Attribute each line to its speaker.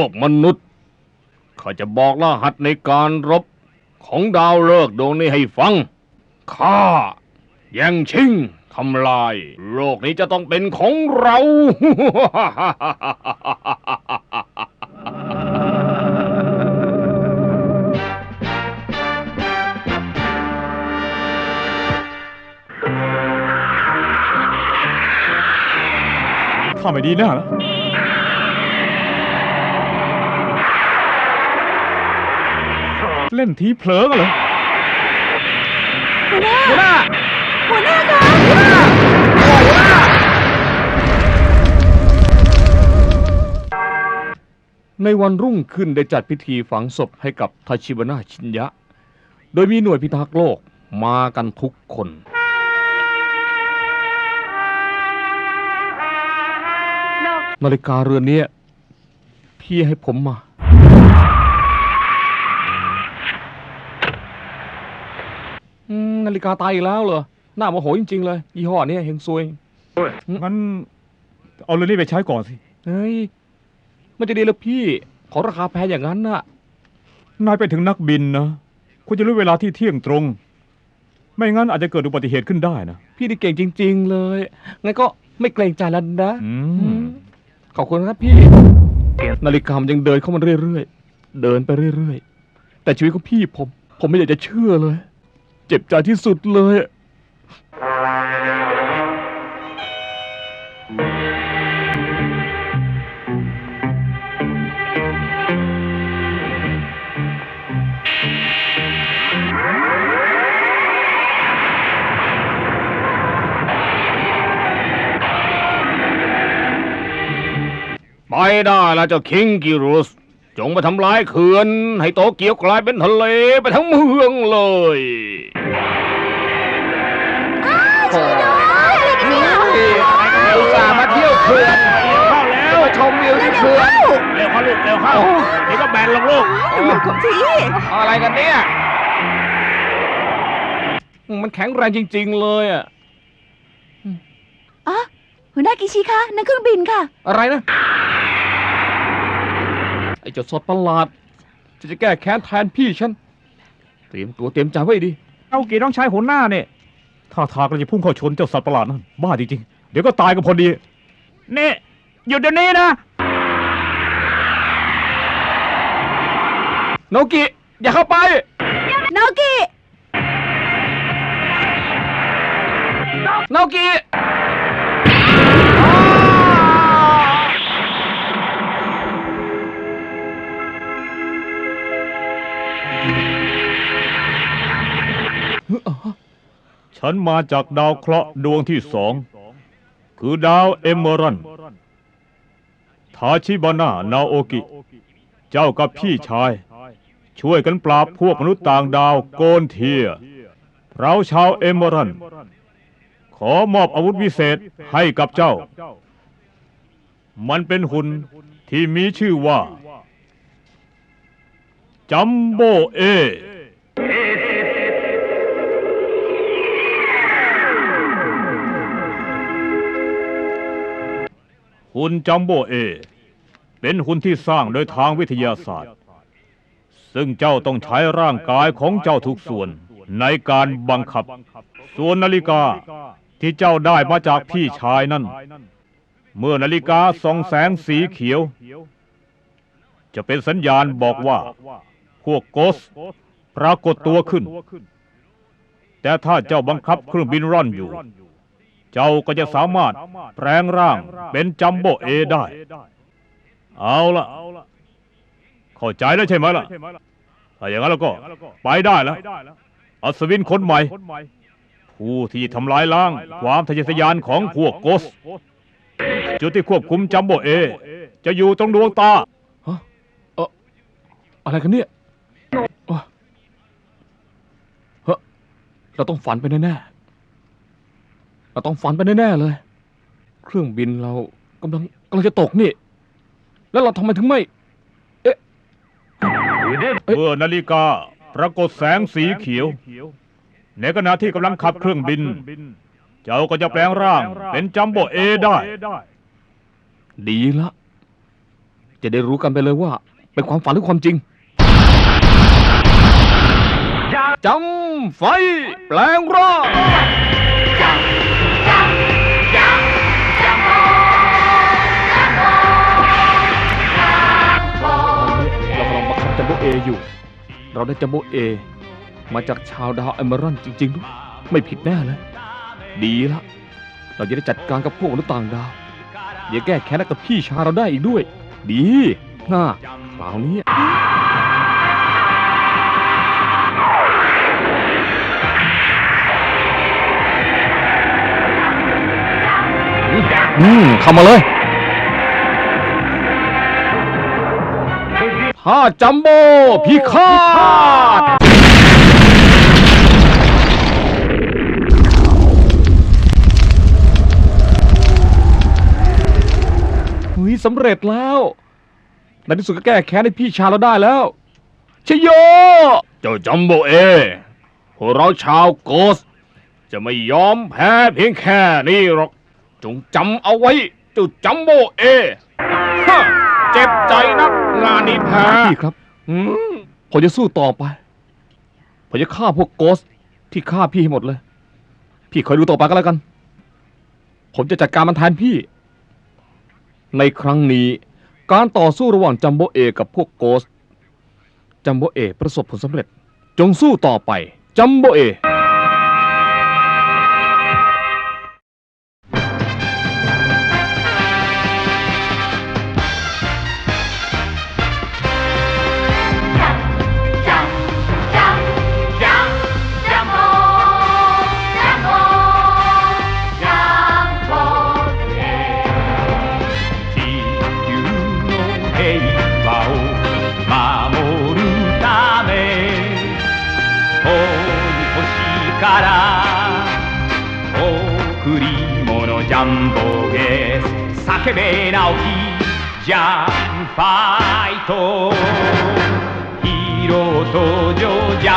Speaker 1: วกมนุษย์ ข้าจะบอกรหัสในการรบของดาวฤกษ์ดวงนี้ให้ฟัง ข้าแย่งชิงทำลาย โลกนี้จะต้องเป็นของเรา
Speaker 2: ถ้าไม่ดีแน่นะ เล่นทีเผลอกันเหรอ
Speaker 3: หัวหน้า
Speaker 1: หัวหน้า
Speaker 3: หัวหน้าคะ
Speaker 1: ในวันรุ่งขึ้นได้จัดพิธีฝังศพให้กับทาชิบานาชินยะ โดยมีหน่วยพิทักษ์โลกมากันทุกคน นาฬิกาเรือนเนี้ยพี่ให้ผมมา อืม นาฬิกาตายอีกแล้วเหรอหน้าโมโหจริง ๆ เลยยี่ห้อเนี้ยเฮงซวย
Speaker 2: งั้นเอาเรื่องนี้ไปใช้ก่อนสิ
Speaker 1: เฮ้ย มันจะดีแล้วพี่ ขอราคาแพงอย่างนั้นน่ะ
Speaker 2: นายไปถึงนักบินนะควรจะรู้เวลาที่เที่ยงตรง ไม่งั้นอาจจะเกิดอุบัติเหตุขึ้นได้นะ
Speaker 1: พี่นี่เก่งจริง ๆ เลย งั้นก็ไม่เกรงใจแล้วนะ
Speaker 2: อื
Speaker 1: อื
Speaker 2: ม
Speaker 1: มขอบคุณครับพี่ นาฬิกามันยังเดินเข้ามาเรื่อยๆ เดินไปเรื่อยๆ แต่ชีวิตของพี่ผม ผมไม่อยากจะเชื่อเลย เจ็บใจที่สุดเลยไปได้แล้วเจ้าคิงกิรุส จงมาทำลายเขื่อน ให้โตเกียวกลายเป็นทะเลไปทั้งเมืองเลย
Speaker 3: ช่วยด้วยอะไรกันเนี่ย
Speaker 1: อุตส่าห์มาเที่ยวเขื่อน
Speaker 4: เข้าแล้ว
Speaker 1: มาชมวิวที่
Speaker 3: เร็ว
Speaker 1: เขื่อน
Speaker 3: เข้า
Speaker 4: เร็วเข้าลูกเร็วเข้าเดี๋ยวก็แบนลงลูก
Speaker 3: หลบของที
Speaker 1: อะไรกันเนี่ยมันแข็งแรงจริง ๆ เลยอะ
Speaker 3: อ๋อหัวหน้ากิชิคะนั่นเครื่องบินค่ะ
Speaker 1: อะไรนะไอ้ เจ้าสดประหลาดจะจะแก้แค้นแทนพี่ฉัน เตรียมตัวเตรียมใจไว้ดี
Speaker 2: เอากี่ต้องใช้หัวหน้าเนี่ยถ้าทางเราจะพุ่งเข้าชนเจ้าสัตว์ประหลาดนั่นบ้าจริงๆ เดี๋ยวก็ตายกันพอดี
Speaker 4: นี่หยุดเดี๋ยวนี้นะ
Speaker 1: โนกิอย่าเข้าไป
Speaker 3: โนกิ
Speaker 1: โนกิ
Speaker 2: ฉันมาจากดาวเคราะห์ดวงที่สอง คือดาวเอมเมอรันทาชิบาน่านาโอกิ เจ้ากับพี่ชาย ช่วยกันปราบพวกมนุษย์ต่างดาวโกนเทีย เราชาวเอมเมอรัน ขอมอบอาวุธวิเศษให้กับเจ้า มันเป็นหุ่นที่มีชื่อว่าจัมโบเอ หุ่นจัมโบเอ เป็นหุ่นที่สร้างโดยทางวิทยาศาสตร์ ซึ่งเจ้าต้องใช้ร่างกายของเจ้าทุกส่วนในการบังคับ ส่วนนาฬิกาที่เจ้าได้มาจากพี่ชายนั้นเมื่อนาฬิกาส่องแสงสีเขียว จะเป็นสัญญาณบอกว่า พวกโกสปรากฏตัวขึ้น แต่ถ้าเจ้าบังคับเครื่องบินร่อนอยู่ เจ้าก็จะสามารถแปลงร่างเป็นจัมโบเอได้ เอาละเข้าใจแล้วใช่ไหมล่ะ ถ้าอย่างนั้นแล้วก็ไปได้แล้ว อัศวินคนใหม่ ผู้ที่ทำลายล้างความทะเยอทะยานของพวกโกส จุดที่ควบคุมจัมโบเอ จะอยู่ตรงดวงตา
Speaker 1: อะไรกันเนี่ยโอ้เฮ้ยเราต้องฝันไปแน่ๆ เราต้องฝันไปแน่ๆเลย เครื่องบินเรากำลังกำลังจะตกนี่ แล้วเราทำไมถึงไม่เอ๊ะ
Speaker 2: เมื่อนาฬิกา ปรากฏแสงสีเขียว ในขณะที่กำลังขับเครื่องบิน เจ้าก็จะแปลงร่างเป็นจัมโบเอได้
Speaker 1: ดีละเจจะได้รู้กันไปเลยว่า เป็นความฝันหรือความจริงจำไฟแปลงร่าง มโบเออยู่ เราได้จัมโบเอ มาจากชาวดาวเอเมอรัลจริงๆด้วยไม่ผิดแน่เลยดีละเราจะได้จัดการกับพวกมนุษย์ต่างดาวอย่าแก้แค้นกับพี่ชายเราได้อีกด้วย ดีน่าคราวนี้อืมเข้ามาเลย้าจัมโบ้พิฆาตเฮ้ยสำเร็จแล้วในที่สุดก็แก้แค้นให้พี่ชายเราได้แล้วชโย เจ้าจัมโบเอพวกเราชาวโกส จะไม่ยอมแพ้เพียงแค่นี้หรอก จงจำเอาไว้เจ้าจัมโบเอฮะ เจ็บใจนักงานนี้แพ้พี่ครับผมจะสู้ต่อไป ผมจะฆ่าพวกโกสที่ฆ่าพี่ให้หมดเลย พี่คอยดูต่อไปก็แล้วกัน ผมจะจัดการมันแทนพี่ ในครั้งนี้ การต่อสู้ระหว่างจัมโบเอกับพวกโกสจัมโบเอประสบผลสำเร็จ จงสู้ต่อไป จัมโบเอ
Speaker 5: 繁忙へ叫べ直樹ジャンファイト。ヒーロー登場ジャ